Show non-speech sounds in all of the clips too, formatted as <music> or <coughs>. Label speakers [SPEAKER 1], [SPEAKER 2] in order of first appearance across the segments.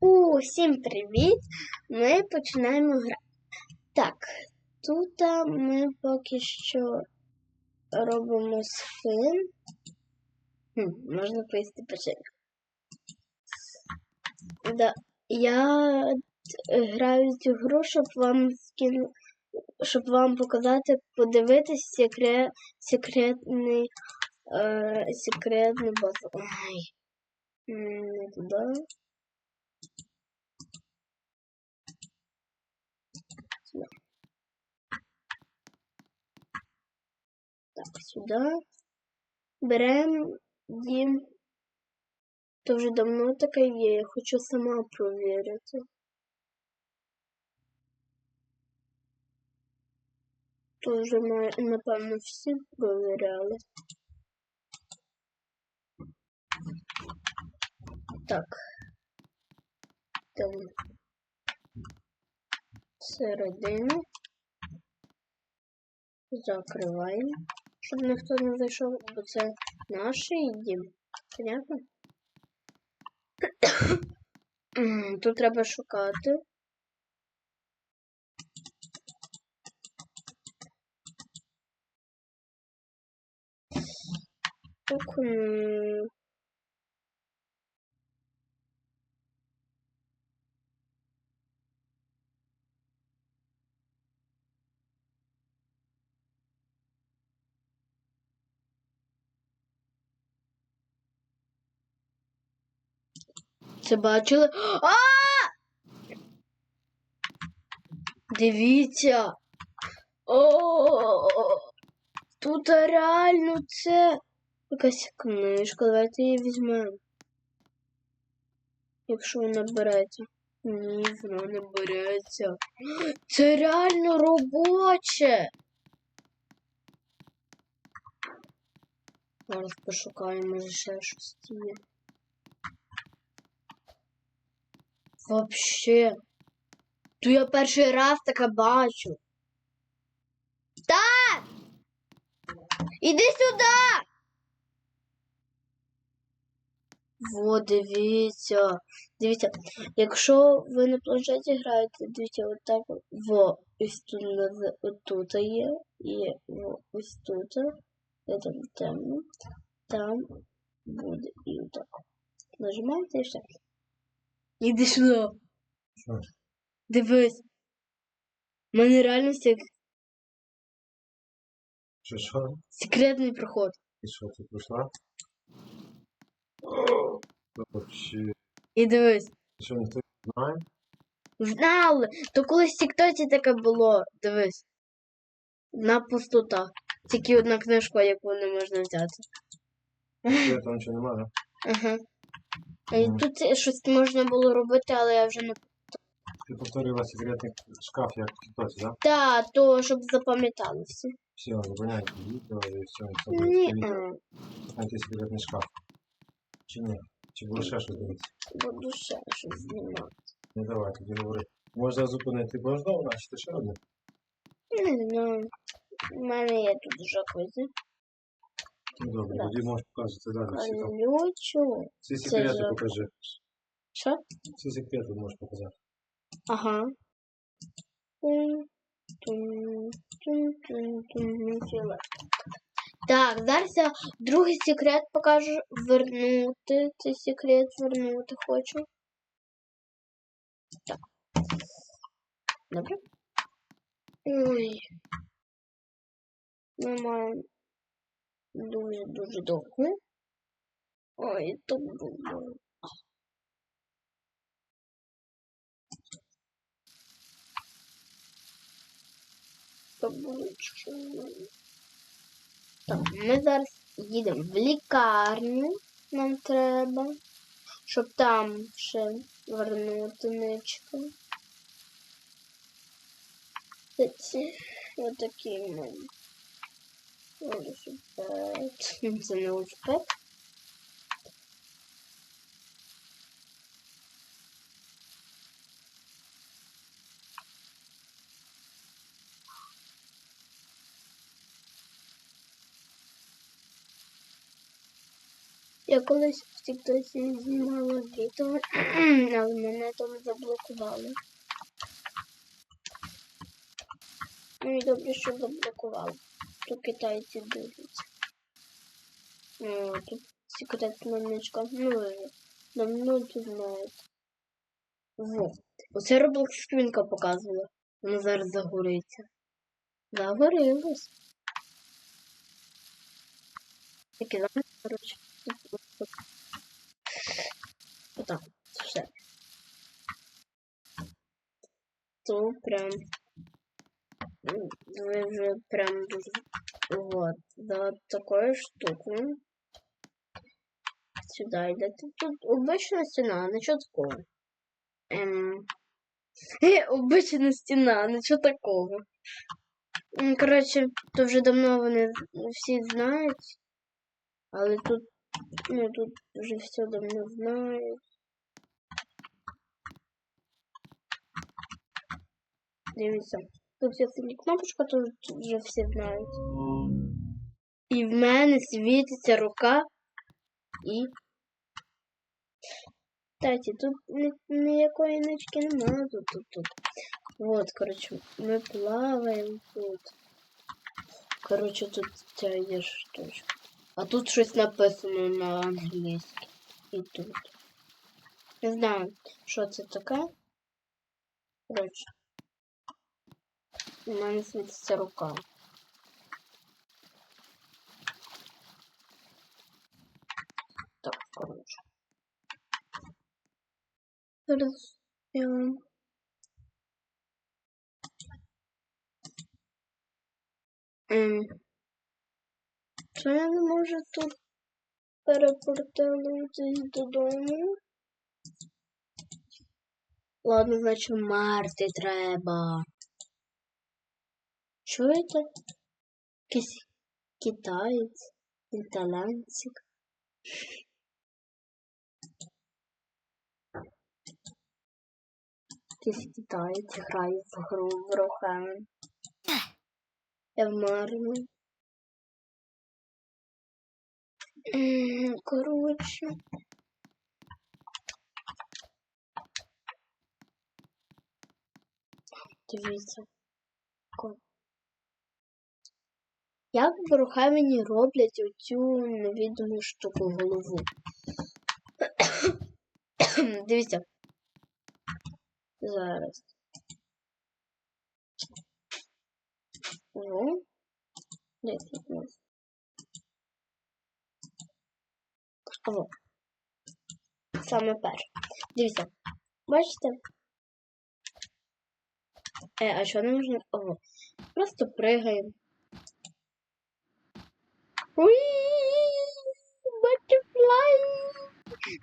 [SPEAKER 1] Усім привіт! Ми починаємо грати. Так, тут ми поки що робимо сфин. Хм, можна поїсти печеньку. Да, я е, граю цю гру, щоб вам скину, щоб вам показати, подивитись секрет, секретний, е, секретну базу. Ай. Не туди. Сюда. Так, сюди. Беремо дім. То вже давно таке є, я хочу сама провірити. То вже, ми, напевно, всі провіряли. Так. Там Середину. Закриваємо, щоб ніхто не зайшов, бо це наш дім. Понятно? Тут треба шукати. Так, Це бачили? А! Дивіться. О, тут реально це якась книжка. Давайте її візьмемо. Якщо вона береться. Ні, вона не береться. Це реально робоче. Зараз пошукаємо, ще щось. Вообще. То я перший раз таке бачу. Так! Іди сюди! Во, дивіться. Дивіться, якщо ви на планшеті граєте, дивіться, отак. от. Во, ось тут отут є. І во, ось тут. Де там темно. Там буде і отак. Нажимаєте і все. Іди сюди.
[SPEAKER 2] Що?
[SPEAKER 1] Дивись. У мене реально сек...
[SPEAKER 2] Що, що?
[SPEAKER 1] секретний проход.
[SPEAKER 2] І що, ти прийшла? Вообще.
[SPEAKER 1] І дивись.
[SPEAKER 2] Що, ніхто не знає?
[SPEAKER 1] Знали! То колись в Тіктоці таке було. Дивись. На пустота. Тільки одна книжка, яку не можна взяти.
[SPEAKER 2] Що, там нічого немає, да?
[SPEAKER 1] Ага. А тут щось можна було робити, але я вже не.
[SPEAKER 2] Ти повторила секретний шкаф, як в Тіктоці, да?
[SPEAKER 1] Та, то щоб запам'ятали всі.
[SPEAKER 2] Все, зупиняйте відео і все, все
[SPEAKER 1] Ні,
[SPEAKER 2] стоїть. Знайти секретний шкаф. Чи ні? Чи буде ще щось дивитися?
[SPEAKER 1] буду ще щось знімати.
[SPEAKER 2] Не давай, тоді говори. Можна зупинити бождовна, чи ти ще одне?
[SPEAKER 1] Не знаю. У мене є тут вже кози.
[SPEAKER 2] Ну добре,
[SPEAKER 1] Да.
[SPEAKER 2] тоді можеш показувати далі. всі там.
[SPEAKER 1] Колючу.
[SPEAKER 2] Всі
[SPEAKER 1] Це
[SPEAKER 2] секрети
[SPEAKER 1] ж-
[SPEAKER 2] покажи.
[SPEAKER 1] Що?
[SPEAKER 2] Всі секрети можеш показати.
[SPEAKER 1] Ага. Тун, тун, тун, тун, тун, ну, фіолетово. Так, зараз я другий секрет покажу. Вернути. Цей секрет вернути хочу. Так. Добре. Ой. Ми маємо дуже-дуже довго. Ой, то було. Таблички. Так, ми зараз їдемо в лікарню. Нам треба, щоб там ще вернути ничку. Отакі ми. Велосипед. Це не велосипед. Я колись в Тіктоці знімала відео, але мене там заблокували. Ну і добре, що заблокували. То китайці дивляться. Ну, тут секретна ничка. Ну, давно це знаєте. Во. Оце Roblox скрінка показувала. Вона зараз загориться. Загорілась. Такі зараз, коротше. Отак, все. То прям. М, Ви вже прям. Вот. За такою штукою. Сюда йдете. Тут обична стіна, нічого такого. Ем... Е, <laughs> обична стіна, нічого такого. М, Коротше, то вже давно вони всі знають. Але тут, ну, тут вже все давно знають. Дивіться. Тут є синя кнопочка, тут вже всі знають. І в мене світиться рука і. Кстати, тут ні- ніякої нички немає тут, тут, тут. Вот, короче, ми плаваємо тут. Короче, тут ця є штучка. А тут щось написано на англійській. І тут. Не знаю, що це таке. Короче. У мене світиться рука. Так, коротше. Зараз я вам Чи я не можу тут перепортуватись додому? Ладно, значить марти треба. Чуєте? Якийсь китаєць, італянцик. Якийсь китаєць грає в гру в Рохен. Я вмерла. М, Коротше. Дивіться. Ко- Як в Рухамені роблять оцю невідому штуку голову? <coughs> Дивіться. Зараз. О. Де тут нас? О. Саме перше. Дивіться. Бачите? Е, а що не можна? О. Просто пригаємо. Уі! Butterfly!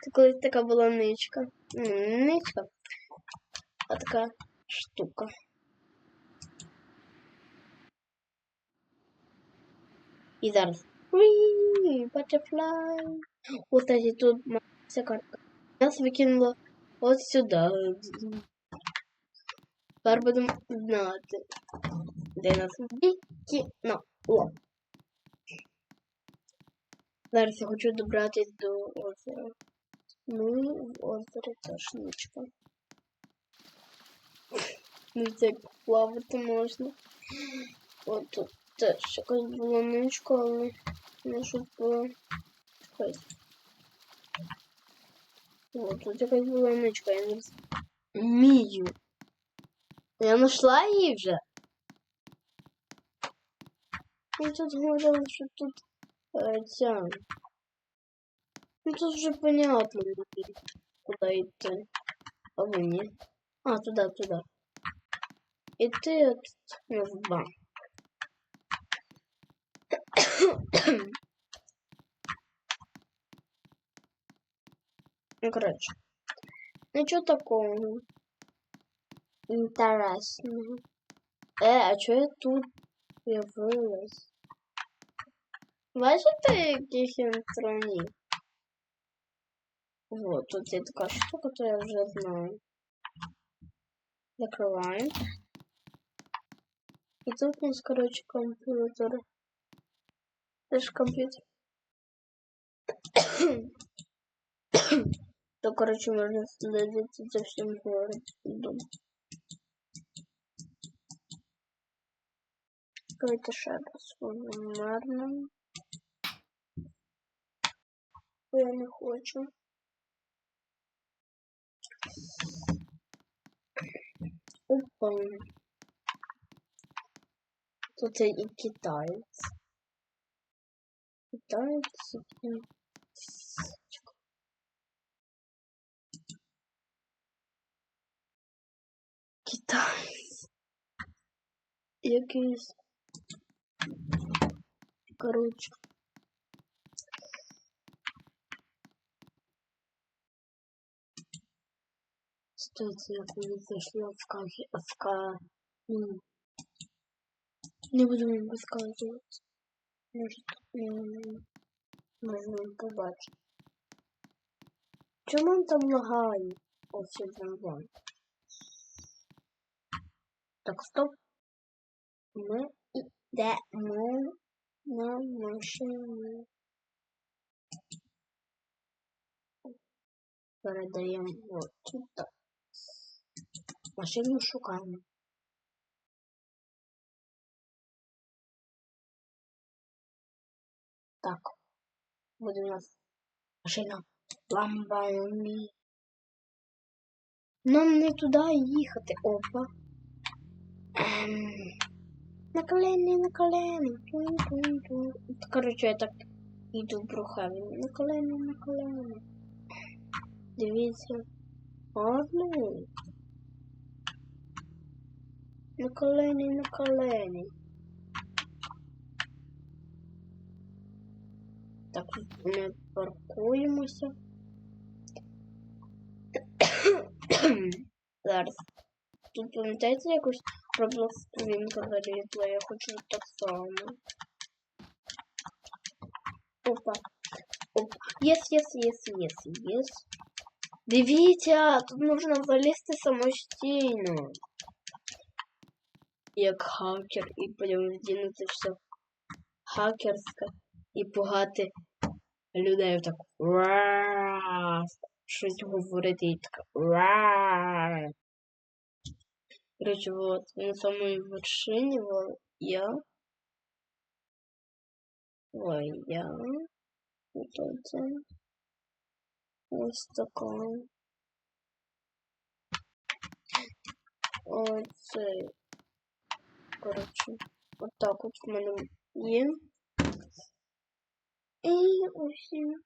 [SPEAKER 1] Це колись така була ничка. Ну, не ничка, а така штука. І зараз. Уі! Butterfly! Ось кстати, тут ця картка. Нас викинуло от сюди. Тепер будемо знати, де нас викинуло. Зараз я хочу добратись до озера. Ну в озері теж нічка. Ну як плавати можна. От тут теж якось було ничка, але не щось було. О, тут якась була ничка, я не вмію. Я знайшла її вже. Я тут говорила, що тут е, ця. Ну тут вже понятно, мені, куди йти. А ви ні. А, туди, туди. Іти от на два. Ну, коротше. Нічого такого. Інтересного. Е, а чого я тут з'явилась? Бачите, яких інтроні? Вот, тут є така штука, то я вже знаю. Закриваємо. І тут у нас, коротше, комп'ютер. Це ж комп'ютер. <coughs> То, короче, можно следить за всем городом. Давайте ще раз марно. Я не хочу. Опа. Тут і китаєць. Китаєць. і Китаєць. Якийсь. Короче. Стойте, як мені зайшли в кафе, в ка... Ну, не буду вам розказувати. Може, м, можна вам побачити. Чому він там лагає? О, все нормально. Так, стоп. Ми йдемо на машину. Передаємо вот сюди. Машину шукаємо. Так. Буде у нас машина Ламборгіні. Нам не туди їхати. Опа. Ем... На колени, на колени. Короче, я так іду Брухаві. На колени, на колени. Дивіться. Гарний. На колени, на колени. Так, ми паркуємося. <coughs> Зараз. Тут пам'ятаєте якусь Roblox сторінка вирізла, я хочу так само. Опа. Опа. Єс, єс, єс, єс, єс. Дивіться, тут можна залізти самостійно. Як хакер і потім вдінути все хакерське і пугати людей так щось говорити і так. Короче, вот на самой вершине вот я. Ой, я. Вот это. Ось така. Оце. Коротше, от так от в мене є. І усім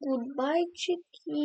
[SPEAKER 1] гудбайчики.